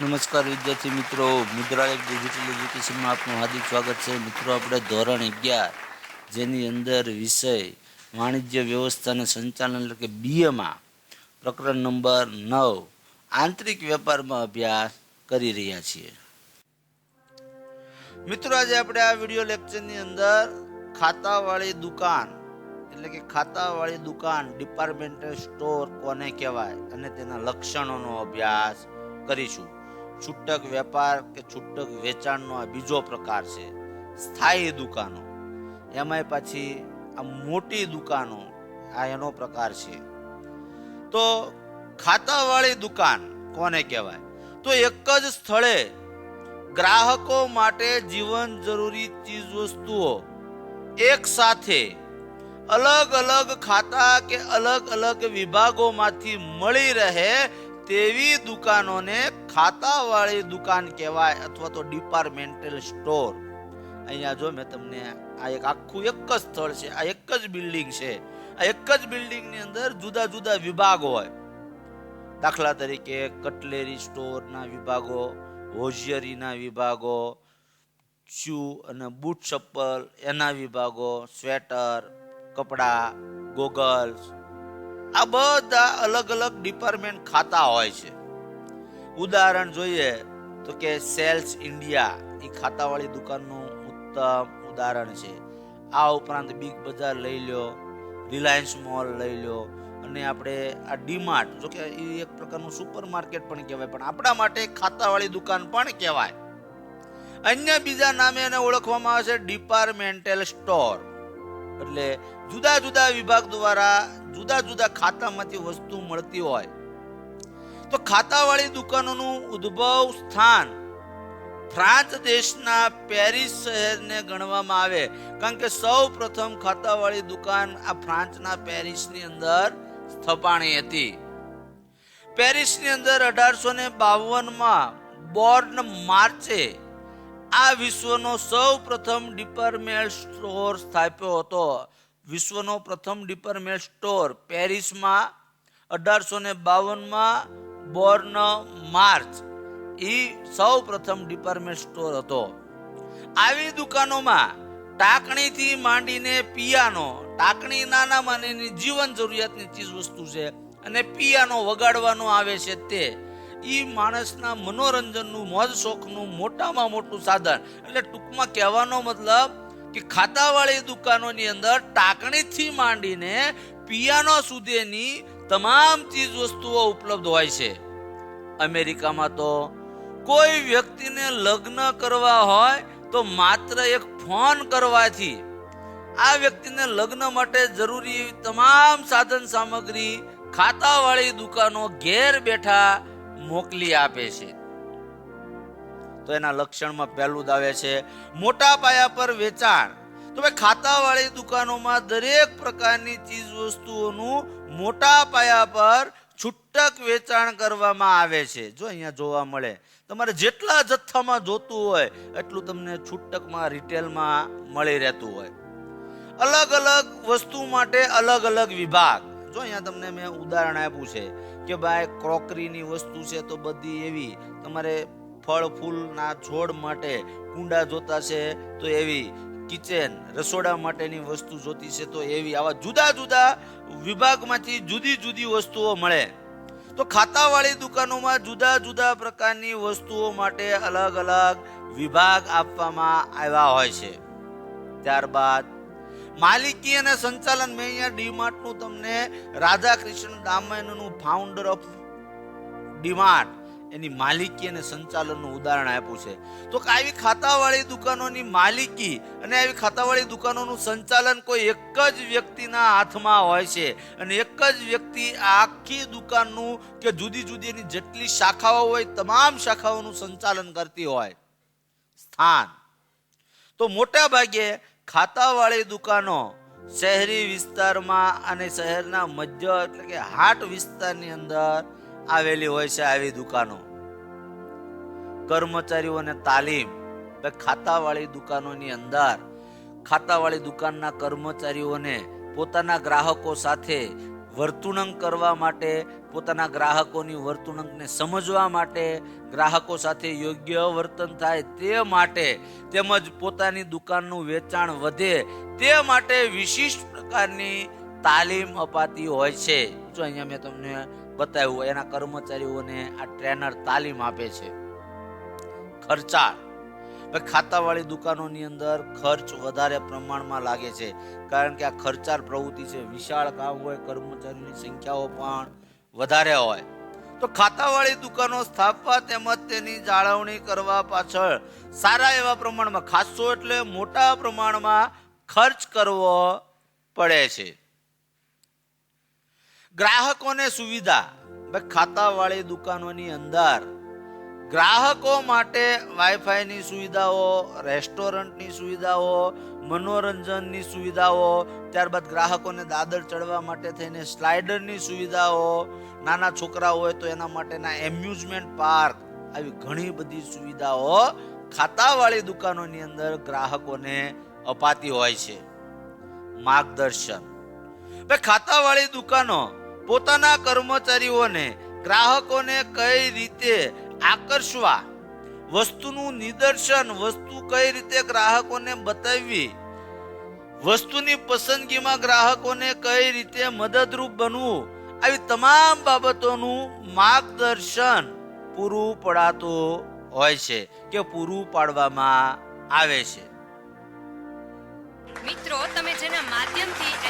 નમસ્કાર વિદ્યાર્થી મિત્રો. મુદ્રાલય ડિજિટલ એજ્યુકેશનમાં આપનું હાર્દિક સ્વાગત છે. મિત્રો, આપણે ધોરણ અગિયાર, જેની અંદર વિષય વાણિજ્ય વ્યવસ્થા અને સંચાલન એટલે કે બીએમાં પ્રકરણ નંબર નવ, આંતરિક વેપારમાં અભ્યાસ કરી રહ્યા છીએ. મિત્રો, આજે આપણે આ વીડિયો લેક્ચરની અંદર ખાતાવાળી દુકાન, એટલે કે ખાતાવાળી દુકાન ડિપાર્ટમેન્ટલ સ્ટોર કોને કહેવાય અને તેના લક્ષણોનો અભ્યાસ કરીશું. છૂટક વેપાર કે છૂટક વેચાણનો આ બીજો પ્રકાર છે, સ્થાયી દુકાનો. એમાંય પાછી આ મોટી દુકાનો, આ એનો પ્રકાર છે. તો ખાતાવાળી દુકાન કોને કહેવાય? તો એક જ સ્થળે ગ્રાહકો માટે જીવન જરૂરી ચીજ વસ્તુઓ એક સાથે અલગ અલગ ખાતા કે અલગ અલગ વિભાગોમાંથી મળી રહે તેવી દુકાનોને ખાતાવાળી દુકાન કહેવાય અથવા તો ડિપાર્ટમેન્ટલ સ્ટોર અહીંયા જો મેં તમને આ એક આખું એક જ સ્થળ છે, આ એક જ બિલ્ડિંગ છે. આ એક જ બિલ્ડિંગની અંદર જુદા જુદા વિભાગ હોય. દાખલા તરીકે કટલેરી સ્ટોરના વિભાગો હોજિયરીના વિભાગો શૂ અને બૂટ ચપ્પલ એના વિભાગો સ્વેટર કપડાં ગોગલ્સ આ બધા અલગ અલગ ડિપાર્ટમેન્ટ ખાતા હોય છે. ઉદાહરણ જોઈએ તો કે સેલ્સ ઇન્ડિયા એ ખાતાવાળી દુકાનનું ઉત્તમ ઉદાહરણ છે. આ ઉપરાંત બિગ બજાર લઈ લો રિલાયન્સ મોલ લઈ લો અને આપણે આ ડીમાર્ટ, જો કે એ એક પ્રકારનું સુપર માર્કેટ પણ કહેવાય, પણ આપણા માટે ખાતાવાળી દુકાન પણ કહેવાય. અન્ય બીજા નામે એને ઓળખવામાં આવે છે ડિપાર્ટમેન્ટલ સ્ટોર. એટલે જુદા જુદા વિભાગ દ્વારા જુદા જુદા ખાતામાંથી વસ્તુ મળતી હોય. તો ખાતાવાળી દુકાનોનું ઉદ્ભવ સ્થાન ફ્રાન્સ દેશના પેરિસ શહેરને ગણવામાં આવે. કારણ કે સૌ પ્રથમ ખાતાવાળી દુકાન આ ફ્રાન્સના પેરિસની અંદર સ્થપાણી હતી. પેરિસની અંદર અઢારસો ને બાવનમાં બોર્ન માર્ચે આ વિશ્વનો સૌ પ્રથમ ડિપાર્ટમેન્ટ સ્ટોર સ્થાપ્યો હતો. વિશ્વનો પ્રથમ ડિપાર્ટમેન્ટ સ્ટોર પેરિસમાં અઢારસો ને બાવનમાં બોર્ન માર્ચ એ સૌ પ્રથમ ડિપાર્ટમેન્ટ સ્ટોર હતો. આવી દુકાનોમાં ટાંકણીથી માંડીને પિયાનો, ટાંકણી નાના માનેની જીવન જરૂરિયાતની ચીજ વસ્તુ છે અને પિયાનો વગાડવાનો આવે છે તે. ઈ માણસના મનોરંજનનું, મોજ શોખનું મોટામાં મોટું સાધન. એટલે ટૂંકમાં કહેવાનો મતલબ કે ખાતાવાળી દુકાનોની અંદર ટાંકણીથી માંડીને પિયાનો સુધીની તમામ ચીજ વસ્તુઓ ઉપલબ્ધ હોય છે. અમેરિકામાં તો કોઈ વ્યક્તિને લગ્ન કરવા હોય તો માત્ર એક ફોન કરવાથી આ વ્યક્તિને લગ્ન માટે જરૂરી તમામ સાધન સામગ્રી ખાતાવાળી દુકાનો ઘેર બેઠા મોકલી આપે છે. તો એના લક્ષણમાં પહેલું જ આવે છે, મોટા પાયા પર વેચાણ. તો ભાઈ ખાતાવાળી દુકાનોમાં દરેક પ્રકારની ચીજ વસ્તુઓનું મોટા પાયા પર છૂટક વેચાણ કરવામાં આવે છે. જો અહીંયા જોવા મળે, તમારે જેટલા જથ્થામાં જોતું હોય, એટલું તમને છૂટકમાં રિટેલમાં મળી રહેતું હોય. અલગ અલગ વસ્તુ માટે અલગ અલગ વિભાગ. જો અહીંયા તમને મેં ઉદાહરણ આપ્યું છે કે ભાઈ ક્રોકરીની વસ્તુ છે તો બધી એવી, તમારે ફળ, ફૂલના છોડ માટે કુંડા જોતા છે તો એવી, કિચન, રસોડા માટેની વસ્તુ જોતી છે તો એવી, આવા જુદા જુદા વિભાગમાંથી જુદી જુદી વસ્તુઓ મળે. તો ખાતાવાળી દુકાનોમાં જુદા જુદા પ્રકારની વસ્તુઓ માટે અલગ અલગ વિભાગ આપવામાં આવ્યા હોય છે. ત્યારબાદ માલિકી અને સંચાલન, મેં અહીંયા ડીમાર્ટનું તમને રાધા કૃષ્ણ દામનનું ફાઉન્ડર ઓફ ડીમાર્ટ, એની માલિકી અને સંચાલનનું ઉદાહરણ આપ્યું છે. તો કે આવી ખાતાવાળી દુકાનોની માલિકી અને આવી ખાતાવાળી દુકાનોનું સંચાલન કોઈ એક જ વ્યક્તિના હાથમાં હોય છે અને એક જ વ્યક્તિ આખી દુકાનનું કે જુદી જુદી એની જેટલી શાખાઓ હોય, તમામ શાખાઓનું સંચાલન કરતી હોય. સ્થાન. તો મોટા ભાગે ખાતાવાળી દુકાનો શહેરી વિસ્તારમાં અને શહેરના મધ્ય એટલે કે હાટ વિસ્તારની અંદર આવેલી હોય છે આવી દુકાનો. કર્મચારીઓને તાલીમ ખાતાવાળી દુકાનોની અંદર ખાતાવાળી દુકાનના કર્મચારીઓને પોતાના ગ્રાહકો સાથે વર્તુણક કરવા માટે, પોતાના ગ્રાહકોની વર્તુણંકને સમજવા માટે, ગ્રાહકો સાથે યોગ્ય વર્તન થાય તે માટે, તેમજ પોતાની દુકાનનું વેચાણ વધે તે માટે વિશિષ્ટ પ્રકારની તાલીમ અપાતી હોય છે. જો અહીંયા મેં તમને બતાવ્યું એના કર્મચારીઓને આ ટ્રેનર તાલીમ આપે છે. ખર્ચાળ. હવે ખાતાવાળી દુકાનોની અંદર ખર્ચ વધારે પ્રમાણમાં લાગે છે. કારણ કે આ ખર્ચાળ પ્રવૃત્તિ છે. વિશાળ કામ હોય, કર્મચારીની સંખ્યાઓ પણ વધારે હોય. તો ખાતાવાળી દુકાનો સ્થાપવા તેમજ તેની જાળવણી કરવા પાછળ સારા એવા પ્રમાણમાં, ખાસો એટલે મોટા પ્રમાણમાં ખર્ચ કરવો પડે છે. ગ્રાહકોને સુવિધા. ખાતાવાળી દુકાનોની અંદર ગ્રાહકો માટે વાઈફાઈની સુવિધાઓ, રેસ્ટોરન્ટની સુવિધાઓ, મનોરંજનની સુવિધાઓ, ત્યારબાદ ગ્રાહકોને દાદર ચડવા માટે થઈને સ્લાઇડરની સુવિધાઓ, નાના છોકરા હોય તો એના માટેના એમ્યુઝમેન્ટ પાર્ક, આવી ઘણી બધી સુવિધાઓ ખાતાવાળી દુકાનોની અંદર ગ્રાહકોને અપાતી હોય છે. માર્ગદર્શન. ભાઈ ખાતાવાળી દુકાનો. પોતાના કર્મચારીઓને ગ્રાહકોને કઈ રીતે આકર્ષવા. વસ્તુનું નિદર્શન, વસ્તુ કઈ રીતે ગ્રાહકોને બતાવવી? વસ્તુની પસંદગીમાં ગ્રાહકોને કઈ રીતે મદદરૂપ બનવું? આવી તમામ બાબતોનું માર્ગદર્શન પૂરું પડાતું હોય છે કે પૂરું પાડવામાં આવે છે. મિત્રો, તમે જેના માધ્યમથી